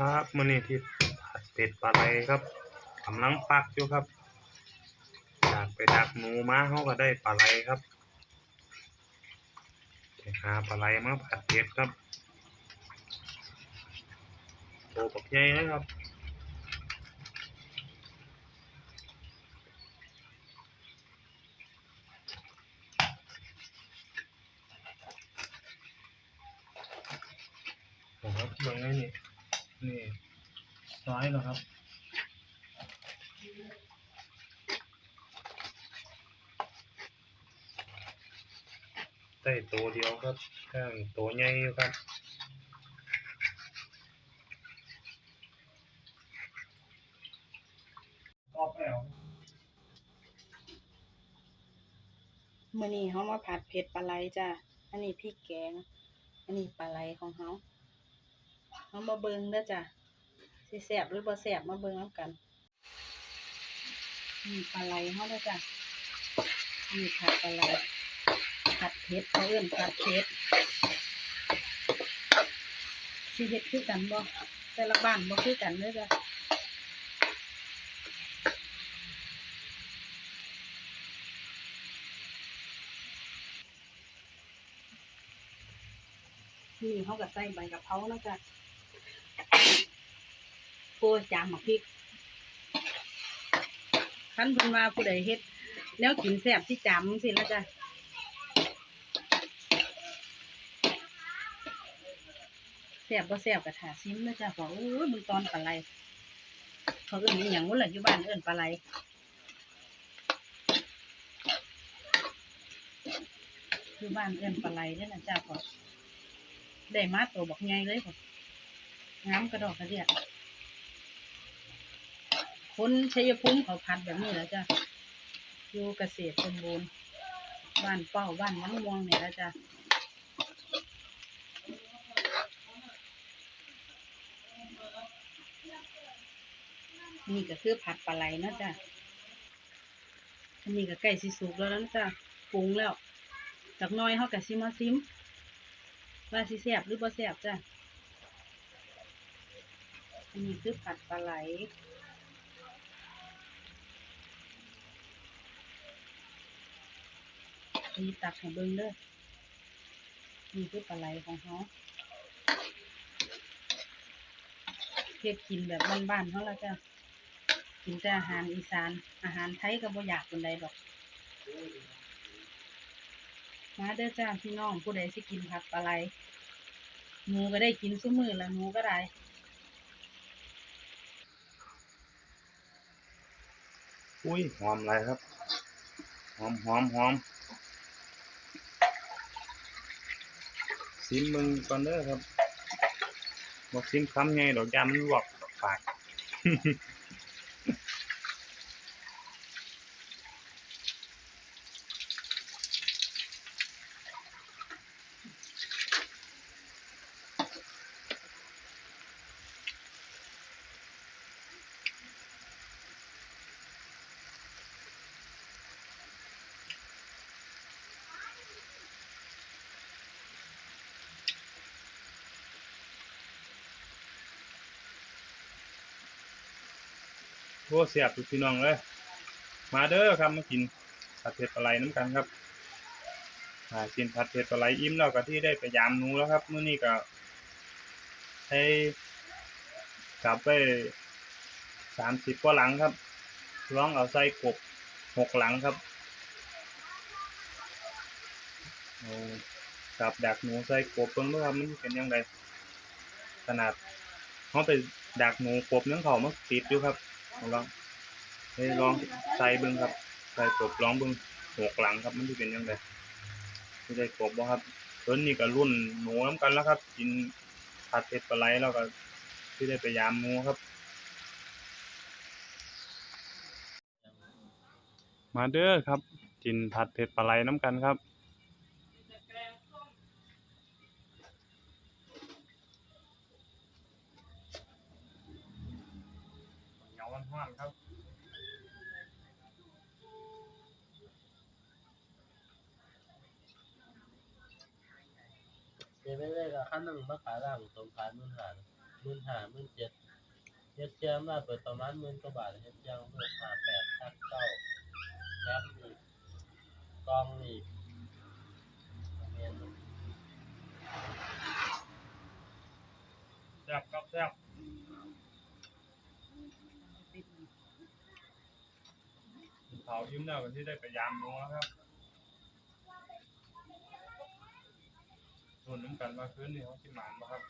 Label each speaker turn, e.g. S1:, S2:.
S1: ครับมื่อนี้ที่ผัดเผ็ดปลาไหลครับกำลังปักอยู่ครับจากไปดักหนูมาเขาก็ได้ปลาไหลครับไปหาปลาไหลมาผัดเผ็ดครับโตปักใหญ่เลยครับโอ้ครับเบิ่งไงนี่ นี่ซ้ายแล้วครับ ได้ตัวเดียวครับข้างตัวใหญ่อยู่ครับออกแล้ว
S2: มื้อนี้เฮามาผัดเผ็ดปลาไหลจ้ะ อันนี้พริกแกง อันนี้ปลาไหลของเฮา เฮามาเบิ่งเด้อจ้ะสิแซ่บหรือบ่แซ่บมาเบิ่งนำกันนี่ปลาไหลเฮาเด้อจ้ะนี่ผัดปลาไหลผัดเผ็ดเขาเอิ้นผัดเผ็ดสิเฮ็ดคือกันบ่แต่ละบ้านบ่คือกันเด้อจ้ะนี่เขาก็ใส่ใบกะเพราแล้วจ้ะ โอ้จามหมักพริกคันเพิ่นว่าผู้ใดเฮ็ดแนวกินแซ่บสิจามสิแล้วจ้ะแซ่บบ่แซ่บก็ถาซิมนะจ้ะบอกโอ้ยมึงตอนปลาไหลเขาเอิ้นอีหยังวะล่ะอยู่บ้านเอิ้นปลาไหลอยู่บ้านเอิ้นปลาไหลเด้อนะจ้ะพอได้มาตัวบอกใหญ่เลยผมงามกระดอกกระเดียดคนชัยภูมิเขาพัดแบบนี้แล้วจ้ะอยู่เกษตรสมบูรณ์บ้านเป้าบ้านวังม่วงเนี่ยแล้วจ้ะนี่ก็คือผัดปลาไหลนาะจ้ะอันนี้ก็ใกล้สิสุกแล้วนะจ้ะปรุงแล้วจากน้อยเขากะซิมาซิม ว่าสิแซบหรือบ่แซบจ้ะ อันนี้คือผัดปลาไหลนี่ตักให้เบิ่งเด้อนี่คือปลาไหลของเขาเฮ็ดกินแบบบ้านๆเขาละจ้ะกินแต่อาหารอีสาน อาหารไทยก็บ่อยากปานใดดอก มาเด้อจ้าพี่น้องผู้ใดสิกินผัดปลาไหลหนูก็ได้กินซุมือละหนูก็ได้
S1: อุ้ยหอมอะไรครับ หอมหอมหอมซิมมึงก่อนเด้อครับบอกซิมคำไงดอกยามันลวกปาก โอ้เสียบทุกพี่น้องเลย มาเด้อครับมากินผัดเผ็ดปลาไหลน้ำกันครับอ่ากินผัดเผ็ดปลาไหลอิ่มแล้วก็ที่ได้ไปยามนูแล้วครับเมื้อนี้ก็ให้กลับไปสามสิบกว่าหลังครับลองเอาใส่กบหกหลังครับเอากับดักหนูใส่กบเพิ่งด้วยครับมันเป็นยังไงขนาดเขาไปดักหนูกบยังเขามันติดอยู่ครับ ลองให้ลองใส่เบิ้งครับใส่กบลองเบิ้งหกหลังครับ มันจะเป็นยังไงที่ได้กบบ่ครับต้นนี้ก็รุ่นหนูน้ำกันแล้วครับ กินผัดเผ็ดปลาไหลแล้วก็ที่ได้ไปยามหนูครับ มาเด้อครับ กินผัดเผ็ดปลาไหลน้ำกันครับ หนียวห้อนๆครับ
S3: เดี๋ยวไม่ได้ก็ขั้นหนึ่งมาขายร่างตรงขายมือหามื่นห้าหมื่นเจ็ดเฮ็ดเชียงมาเปิดประมาณหมื่นกว่าบาทเฮ็ดเชียงเปิดห้าแปดทักเก้าแคปนี่กองนี่เมียน
S1: แซ่บครับแซ่บ เผายิ้มแล้วกันที่ได้ไปยามหนูนะครับส่วนน้ำกันมาคืนนี่เขาสิหมาน
S3: มาครับ